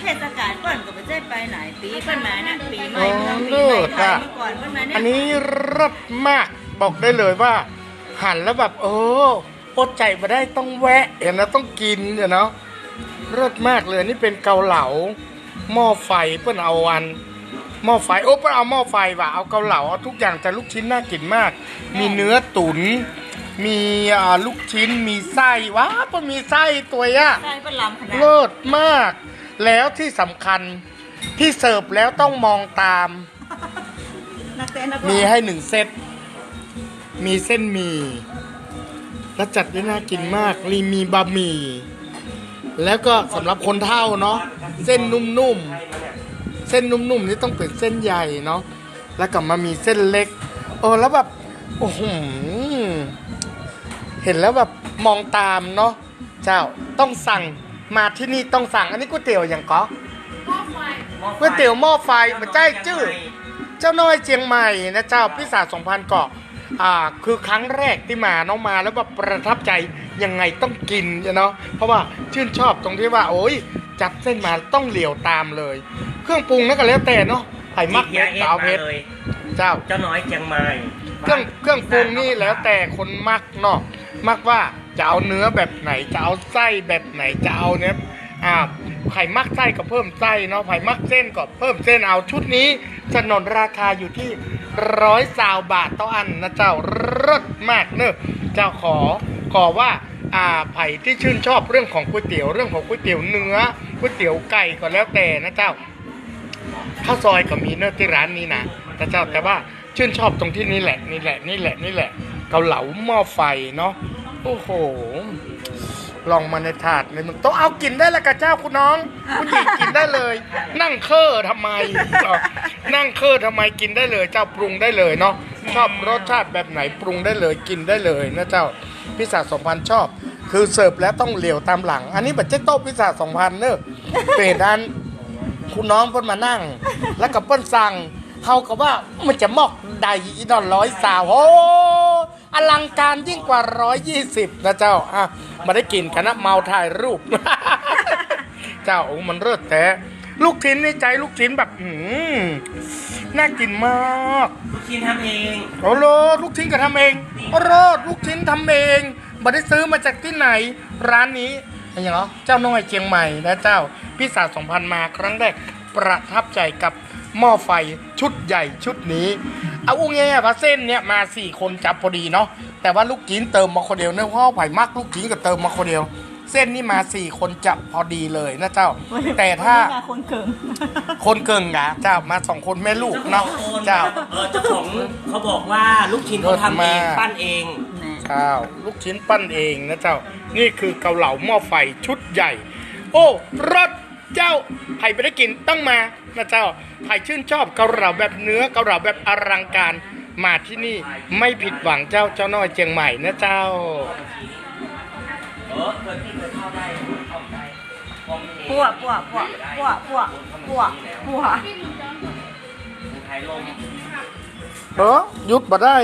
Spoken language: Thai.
เทศกาลก่อนก็ไม่ได้ไปไหนปีเปิ้นมาเนี่ยปีใหม่อ๋อเมืองปีเลิใหม่ศไทยอะเมื่อก่อนเปิ้นมาเนี่ยอันนี้รสมากบอกได้เลยว่า หันแล้วแบบเอออดใจมาได้ต้องแวะเห็นนะต้องกินเนาะรสมากเลยนี่เป็นเกาเหลาหม้อไฟเพื่อนเอาอันหม้อไฟโอ้เพื่อนเอาหม้อไฟว่ะเอาเกาเหลาเอาทุกอย่างแต่ลูกชิ้นน่ากินมาก มีเนื้อตุนมีอ่าลูกชิ้นมีไส้ว้าเพื่อนมีไส้ตัวย่ะใช่เปิ้นลำขนาดเลิศมาก แล้วที่สำคัญที่เสิร์ฟแล้วต้องมองตาม นักเต้นนักร้องมีให้หนึ่งเซต มีเส้นหมี่แล้วจัดได้น่ากินมากรีมีบะหมี่ แล้วก็สำหรับคนเท่าเนาะ เส้นนุ่มๆ เส้นนุ่มๆนี่ต้องเป็นเส้นใหญ่เนาะ แล้วก็มามีเส้นเล็ก โอ้แล้วแบบ โอ้โห เห็นแล้วแบบมองตามเนาะ เจ้าต้องสั่ง มาที่นี่ต้องสั่งอันนี้ก๋วยเตี๋ยวอย่างก็ก๋วยเตี๋ยวหม้อไฟมันใจจื้อเจ้าน้อยเชียงใหม่นะเจ้าพิศาสองพันเกาะอ่าคือครั้งแรกที่มาน้องมาแล้วแบบประทับใจยังไงต้องกินเนาะเพราะว่าชื่นชอบตรงที่ว่า โอ้ยจับเส้นมาต้องเหลียวตามเลย เครื่องปรุงนั่นก็แล้วแต่เนาะไผ่มักจิเม็ดยสาวเอเพสชรมาเลยเจ้าเจ้าน้อยเชียงใหม่เครื่องเครื่องปรุงนี่แล้วแต่คนมักเนาะมักว่า จะเอาเนื้อแบบไหนจะเอาไส้แบบไหนจะเอาเนี้ยอ่าไข่มักไส้ก็เพิ่มไส้เนาะไข่มักเส้นก็เพิ่มเส้นเอาชุดนี้สนนราคาอยู่ที่ร้อยสาวบาทต่ออันนะเจ้ารสมากเนอะเจ้าขอขอว่าอ่าไผ่ที่ชื่นชอบเรื่องของก๋วยเตี๋ยวเรื่องของก๋วยเตี๋ยวเนื้อก๋วยเตี๋ยวไก่ก็แล้วแต่นะเจ้าข้าวซอยก็มีเนอะที่ร้านนี้นะแต่เจ้าแต่ว่าชื่นชอบตรงที่นี่แหละนี่แหละนี่แหละนี่แหละเกาเหลาหม้อไฟเนาะ โอ้โห ลองมาในถาดเลยมึงต้องเอากินได้ล้วกับเจ้าคุณน้อง คุณหญิงกินได้เลย นั่งเคอทำไมเอ้านั่งเคอทำไมกินได้เลย เจ้าปรุงได้เลยเนาะชอบรสชาติแบบไหนปรุงได้เลยกินได้เลยนะเจ้าพิซซ่าสองพันชอบ คือเสิร์ฟแล้วต้องเหลียวตามหลัง อันนี้แบบเจ๊โต้พิซซ่าสองพันเนอะเป็นอัน คุณน้องเพิ่นมานั่ง แล้วก็เพิ่นสั่งเขาก็ว่ามันจะมอกใดอีนอนร้อยสาวโอ้ อลังการยิ่งกว่าร้อยยี่สิบนะเจ้าอะมาได้กินกันนะเมาถ่ายรูป เจ้าโอ้มันเลิศแต่ลูกชิ้นในใจลูกชิ้นแบบอืมน่ากินมากลูกชิ้นทำเองโอ้โหลูกชิ้นก็ทำเองโอ้โหลูกชิ้นทำเองไม่ได้ซื้อมาจากที่ไหน ร้านนี้อะไรอย่างเนาะเจ้าน้อยเชียงใหม่นะเจ้าพิศาสองพันมาครั้งแรกประทับใจกับ หม้อไฟชุดใหญ่ชุดนี้ เอาอุ้งแง่พระเส้นเนี่ยมาสี่คนจับพอดีเนาะแต่ว่าลูกชิ้นเติมมาคนเดียวเนื้อพ่อไผ่มักลูกชิ้นก็เติมมาคนเดียว เส้นนี่มาสี่คนจับพอดีเลยนะเจ้า แต่ถ้าวันนี้มคนเกิงคนเกิงอะเจ้ามาสองคนแม่ลูกเนาะเจ้าเออเจ้าของเขาบอกว่าลูกชิ้นเขาทำเองรสมากปั้นเองเจ้าลูกชิ้นปั้นเองนะเจ้า นี่คือเกาเหลาหม้อไฟชุดใหญ่ โอ้รสเจ้าไผ่ไม่ได้กินต้องมา นะเจ้าไผ่ชื่นชอบเกาเหลาแบบเนื้อเกาเหลาแบบอลังการมาที่นี่ไม่ผิดหวังเจ้าเจ้าน้อยเชียงใหม่นะเจ้าเออเคยที่เคยเข้าได้เข้าไปปัวปัวปัวปัวปัวปัวปัวไทยลมเออหยุดมาได้